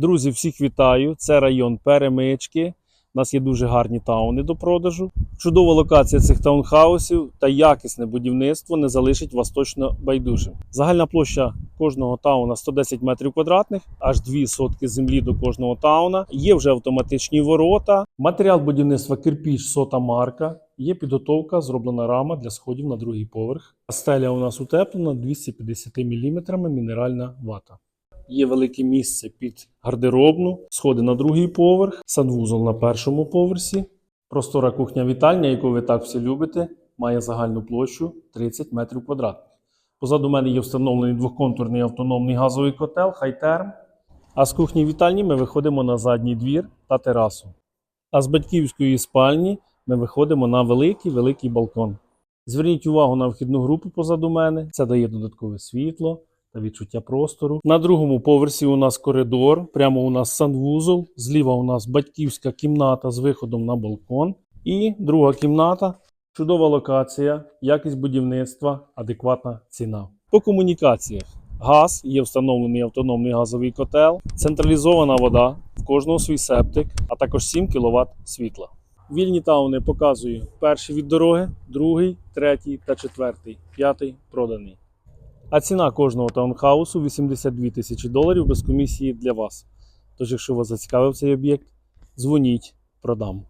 Друзі, всіх вітаю! Це район Перемички. У нас є дуже гарні тауни до продажу. Чудова локація цих таунхаусів та якісне будівництво не залишить вас точно байдужим. Загальна площа кожного тауна 110 метрів квадратних, аж дві сотки землі до кожного тауна. Є вже автоматичні ворота. Матеріал будівництва кирпіч сота марка. Є підготовка, зроблена рама для сходів на другий поверх. Стеля у нас утеплена 250 мм мінеральна вата. Є велике місце під гардеробну, сходи на другий поверх, санвузол на першому поверсі. Простора кухня-вітальня, яку ви так всі любите, має загальну площу 30 метрів квадратних. Позаду мене є встановлений двохконтурний автономний газовий котел Хайтерм. А з кухні вітальні ми виходимо на задній двір та терасу. А з батьківської спальні ми виходимо на великий великий балкон. Зверніть увагу на вхідну групу позаду мене. Це дає додаткове світло та відчуття простору. На другому поверсі у нас коридор, прямо у нас санвузол, зліва у нас батьківська кімната з виходом на балкон. І друга кімната чудова локація, якість будівництва, адекватна ціна. По комунікаціях. Газ, є встановлений автономний газовий котел, централізована вода, в кожного свій септик, а також 7 кВт світла. Вільні тауни показую перший від дороги, другий, третій та четвертий, п'ятий проданий. А ціна кожного таунхаусу 82 тисячі доларів без комісії для вас. Тож, якщо вас зацікавив цей об'єкт, дзвоніть, продам.